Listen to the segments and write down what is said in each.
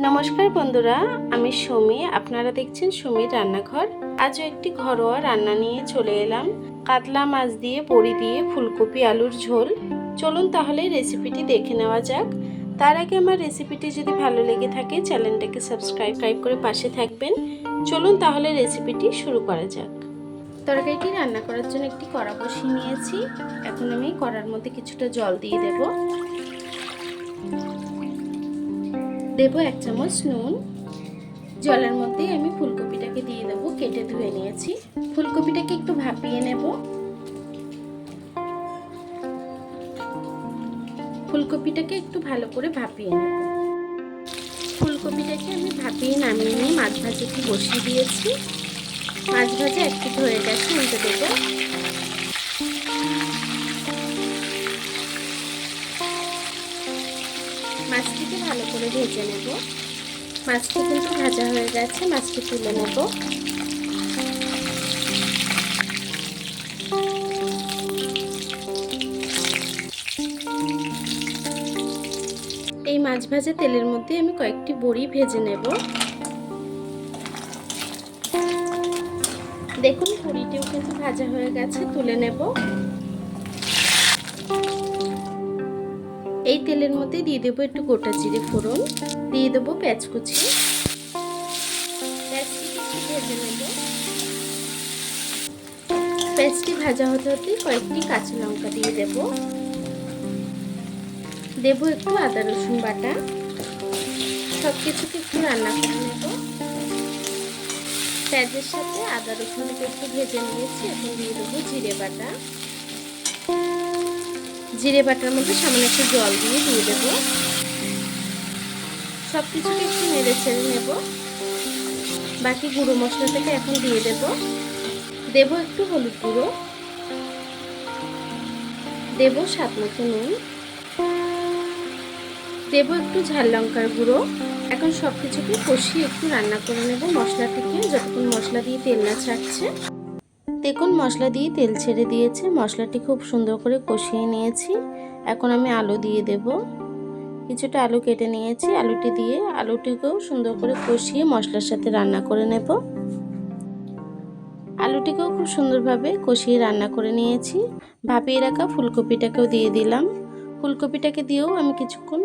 নমস্কার বন্ধুরা, আমি সুমি। আপনারা দেখছেন সুমির রান্নাঘর। আজও একটি ঘরোয়া রান্না নিয়ে চলে এলাম। কাতলা মাছ দিয়ে বড়ি দিয়ে ফুলকপি আলুর ঝোল। চলুন তাহলে রেসিপিটি দেখে নেওয়া যাক। তার আগে আমার রেসিপিটি যদি ভালো লেগে থাকে, চ্যানেলটাকে সাবস্ক্রাইব টাইপ করে পাশে থাকবেন। চলুন তাহলে রেসিপিটি শুরু করা যাক। তরকারিটি রান্না করার জন্য একটি কড়া বসিয়ে নিয়েছি। এখন আমি কড়ার মধ্যে কিছুটা জল দিয়ে দেবো। দেব এক চামচ নুন। জলের মধ্যে আমি ফুলকপিটাকে দিয়ে দেবো, কেটে ধুয়ে নিয়েছি। ফুলকপিটাকে একটু ভাপিয়ে নেব। ফুলকপিটাকে একটু ভালো করে ভাপিয়ে নেব। ফুলকপিটাকে আমি ভাপিয়ে নামিয়ে নিয়ে মাছ ভাজিটি বসিয়ে দিয়েছি। মাছ ভাজা একটু মাছটিকে ভালো করে ভেজে নেব। মাছটি কিন্তু ভাজা হয়ে গেছে, মাছটি তুলে নেব। এই মাছ ভাজা তেলের মধ্যে আমি কয়েকটি বড়ি ভেজে নেব। দেখুন বড়িটিও কিন্তু ভাজা হয়ে গেছে, তুলে নেব। এই তেলের মধ্যে দিয়ে দেবো একটু গোটা জিরে ফোড়ন, দিয়ে দেবো পেঁয়াজ কুচি। পেঁয়াজটি ভাজা হতে হতে কয়েকটি কাঁচা লঙ্কা দিয়ে দেব। দেবো একটু আদা রসুন বাটা। সব কিছুকে একটু রান্না করে নেব। পেঁয়াজের সাথে আদা রসুনকে একটু ভেজে নিয়েছি, এখন দিয়ে দেবো জিরে বাটা। জিরে বাটার মধ্যে সামান্য একটু জল দিয়ে দিয়ে দেব। সব কিছুকে একটু নেড়ে ছেড়ে নেব। বাকি গুঁড়ো মশলাটাকে এখন দিয়ে দেব। দেব একটু হলুদ গুঁড়ো। দেব স্বাদ মতো নুন। দেব একটু ঝাল লঙ্কার গুঁড়ো। এখন সব কিছুকে কষিয়ে একটু রান্না করে নেব মশলা থেকে। যতক্ষণ মশলা দিয়ে তেল না ছাড়ছে। দেখুন, মশলা দিয়ে তেল ছেড়ে দিয়েছে। মশলাটি খুব সুন্দর করে কষিয়ে নিয়েছি। এখন আমি আলু দিয়ে দেব। কিছুটা আলু কেটে নিয়েছি। আলুটি দিয়ে আলুটিকেও সুন্দর করে কষিয়ে মশলার সাথে রান্না করে নেব। আলুটিকেও খুব সুন্দরভাবে কষিয়ে রান্না করে নিয়েছি। ভাপিয়ে রাখা ফুলকপিটাকেও দিয়ে দিলাম। ফুলকপিটাকে দিয়েও আমি কিছুক্ষণ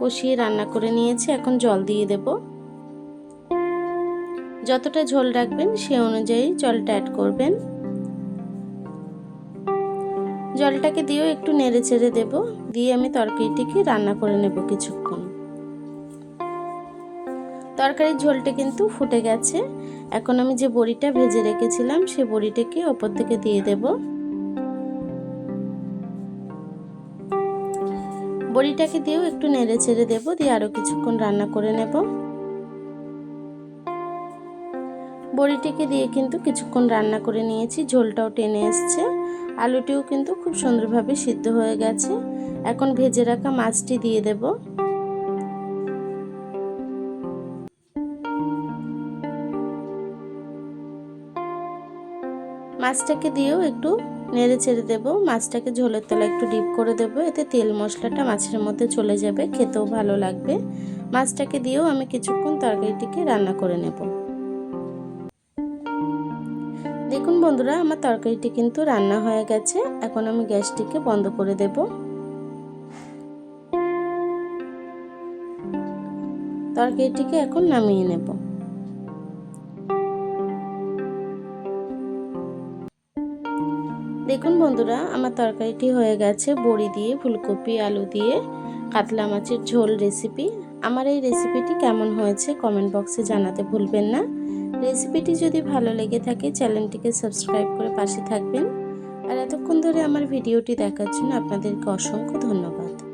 কষিয়ে রান্না করে নিয়েছি। এখন জল দিয়ে দেব। যতটা ঝোল রাখবেন সে অনুযায়ী জলটা অ্যাড করবেন। জলটাকে দিয়েও একটু নেড়ে চেড়ে দেব। দিয়ে আমি তরকারিটিকে রান্না করে নেব কিছুক্ষণ। তরকারির ঝোলটা কিন্তু ফুটে গেছে। এখন আমি যে বড়িটা ভেজে রেখেছিলাম, সে বড়িটাকে ওপর থেকে দিয়ে দেব। বড়িটাকে দিয়েও একটু নেড়ে ছেড়ে দেবো, দিয়ে আরও কিছুক্ষণ রান্না করে নেব। বড়িটিকে দিয়ে কিন্তু কিছুক্ষণ রান্না করে নিয়েছি। ঝোলটাও টেনে এসছে। আলুটিও কিন্তু খুব সুন্দরভাবে সিদ্ধ হয়ে গেছে। এখন ভেজে রাখা মাছটি দিয়ে দেব। মাছটাকে দিয়েও একটু নেড়ে ছেড়ে দেবো। মাছটাকে ঝোলের তলা একটু ডিপ করে দেবো। এতে তেল মশলাটা মাছের মধ্যে চলে যাবে। খেতেও ভালো লাগবে। মাছটাকে দিয়েও আমি কিছুক্ষণ তরকারিটিকে রান্না করে নেব। বন্ধুরা, আমার তরকারিটি কিন্তু রান্না হয়ে গেছে। এখন আমি গ্যাসটিকে বন্ধ করে দেব। তরকারিটিকে এখন নামিয়ে নেব। দেখুন বন্ধুরা, আমার তরকারিটি হয়ে গেছে। বড়ি দিয়ে, ফুলকপি, আলু দিয়ে, কাতলা মাছের ঝোল রেসিপি। আমার এই রেসিপিটি কেমন হয়েছে কমেন্ট বক্সে জানাতে ভুলবেন না। রেসিপিটি যদি ভালো লেগে থাকে, চ্যানেলটিকে সাবস্ক্রাইব করে পাশে থাকবেন। আর এতক্ষণ ধরে আমার ভিডিওটি দেখার জন্য আপনাদেরকে অসংখ্য ধন্যবাদ।